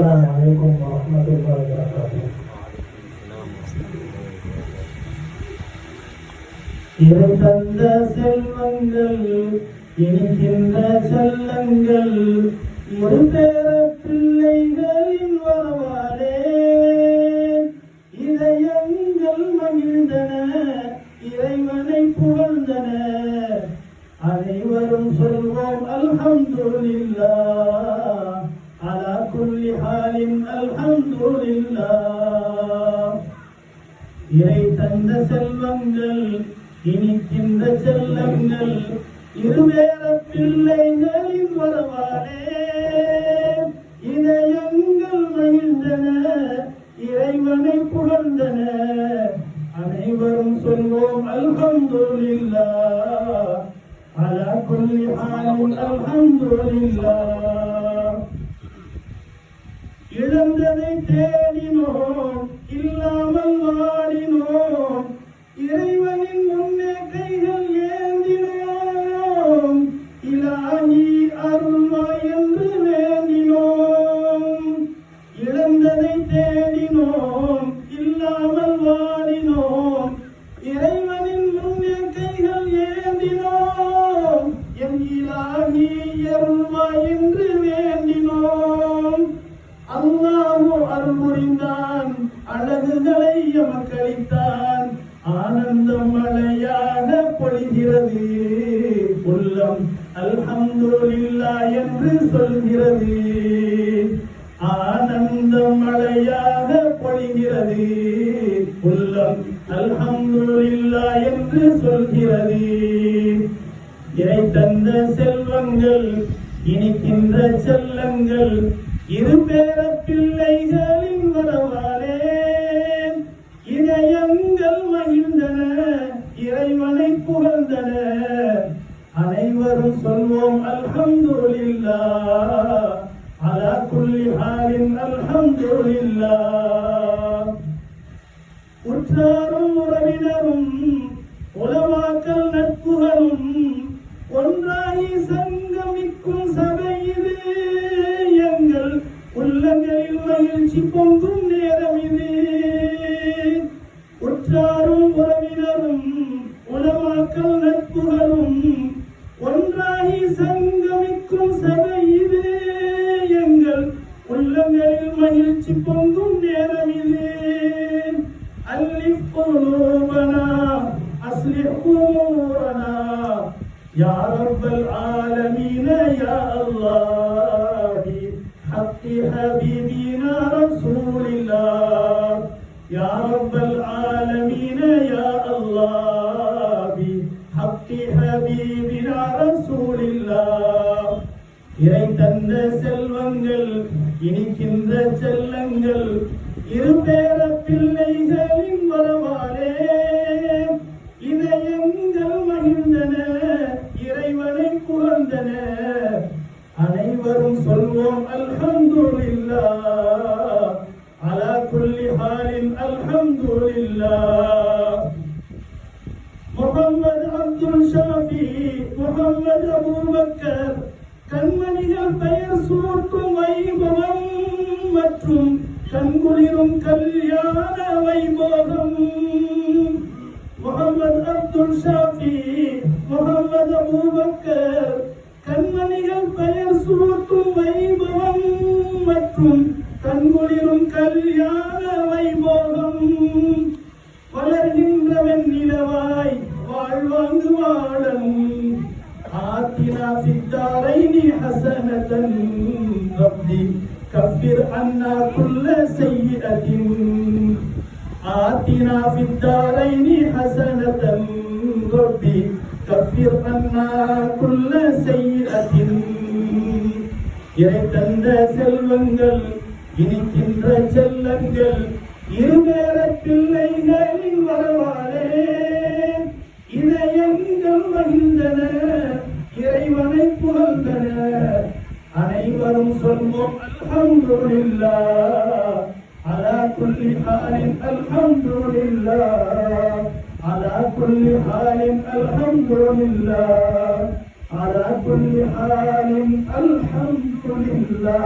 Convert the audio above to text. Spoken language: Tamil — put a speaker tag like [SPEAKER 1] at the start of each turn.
[SPEAKER 1] அஸ்லாம் வலைக்கம் வரமத்துல்லா வரகாத்து இவன் தந்த செல்வங்கள் இனிக்கின்ற செல்லங்கள் முருகர பிள்ளைகளின் வரவாரே இதயங்கள் மகிழ்ந்தன இறைவனை புகழ்ந்தன அனைவரும் சொல்வோம் அல்ஹம்துலில்லா حال الحمد لله இறை தந்த செல்வங்கள் இனிக்கின்ற செல்லங்கள் இருவேற பிள்ளைகளின் வரவானே இதயங்கள் மகிழ்ந்தன இறைவனை புகழ்ந்தன. அனைவரும் சொல்வோம் அல்ஹம்துலில்லா அலா குல்லி ஹாலின் அல்ஹம்துலில்லா இழந்ததை தேடினோம் இல்லாமல் வாடினோம். இறைவனின் முன்னே கைகள் ஏந்தினோம் இலாகி அருள்மா என்று வேண்டினோம். இழந்ததை தேடினோம் இல்லாமல் வாடினோம். இறைவனின் முன்னே கைகள் ஏந்தினோம் என் இலாகி அருள்மா என்று அழகுகளை எமக்களித்தான் ஆனந்தம் மழையாக பொழிகிறது. உள்ளம் அல்ஹம்துலில்லா என்று சொல்கிறது. ஆனந்தம் மழையாக பொழிகிறது. உள்ளம் அல்ஹம்துலில்லா என்று சொல்கிறது. இறை தந்த செல்வங்கள் இனிக்கின்ற செல்லங்கள் இருபேர பிள்ளைகளின் வரவாலே அல்ஹம்துலில்லா அலா குல்லி ஹாலின் அல்ஹம்துலில்லா உற்றாரும் உறவினரும் أصلح أمورنا يا رب العالمين يا الله حق حبيبنا رسول الله يا رب العالمين يا الله حق حبيبنا رسول الله இறை தந்த செல்வங்கள் இனிக்கின்ற செல்லங்கள் இருபேர அல்ஹம்துலில்லா அலா குல்லி ஹாலின் அல்ஹம்துலில்லா முகம்மது அப்துல் ஷாஃபி முகம்மது அபூபக்கர் கண்மணிகள் பெயர் சூட்டும் வைபவம் மற்றும் கண்குளிரும் கல்யாண வைபோகம் கண்குளிரும் வைபோகம். வளர்கின்றவன் நிலவாய் வாழ்வாங்கு வாழவும் ஆத்தினா நீ ஹசனதன். ரப்பி கஃபிர் அன்னா குல்ல செய்யிடத்தின் ஆத்தினா சித்தாரைனி ஹசனதன். ரப்பி கஃபிர் அன்னா குல்ல செய்யிடத்தின். இறை தந்த செல்வங்கள் இனிக்கின்ற செல்லங்கள் இருவேற பிள்ளைகளின் வரவாலே இதயங்கள் மகிழ்ந்தன இறைவனை புகழ்ந்தன. அனைவரும் சொல்வோம் அல்ஹம்துலில்லா. அலா குல்லி ஹாலின் அல்ஹம்துலில்லா. அலா குல்லி ஹாலின் அல்ஹம்துலில்லா. அலா குல்லி ஹாலின் அல்ஹம்துலில்லா.